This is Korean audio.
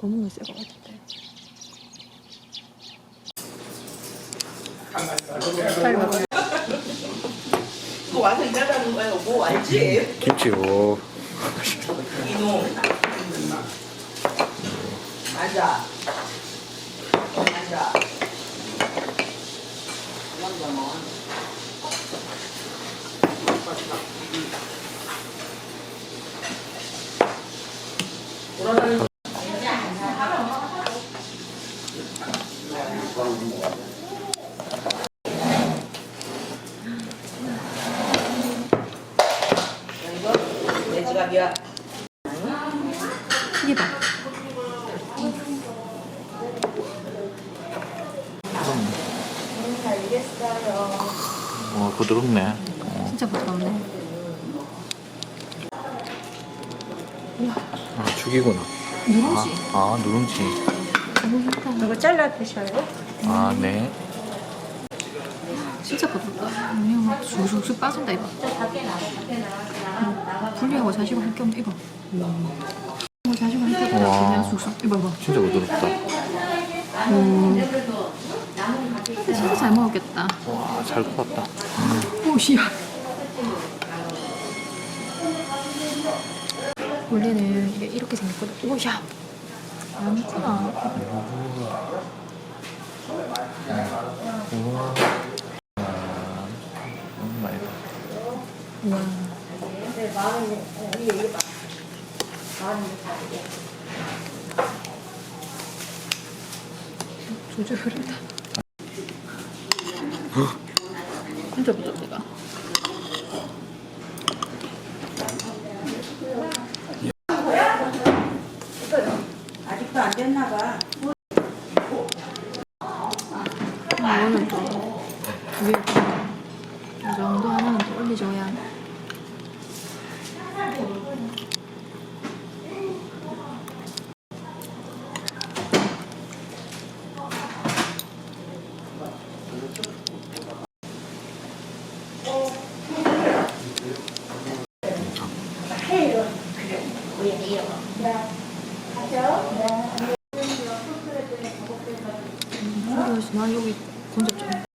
검은 거쓸것 같은데. 빨리 먹어. 이거 와서 일하라는 거야. 뭐 알지? 김치고 이놈. 앉아. 앉아. 돌아다니는 내 지갑이야. 크기다. 어 부드럽네 어, 진짜 부드럽네. 아 죽이구나 누룽지. 아, 아 누룽지. 이거 잘라 드셔요? 아 네 진짜 부드럽다. 막 쑥쑥쑥 빠진다 이거. 분리하고 자시고 할겸 이거. 이거 자시고 할 때보다 와. 그냥 쑥쑥 이거. 진짜 부드럽다 근데 진짜 잘 먹었겠다. 와 잘 구웠다 오씨야. 원래는 이게 이렇게 생겼거든. 오야. 많구나. 우와 부드럽다. 아직도 안 됐나 봐. 이거는 또 위에 좀이 정도 하나는 또 올려줘야 그래서 난 여기 좀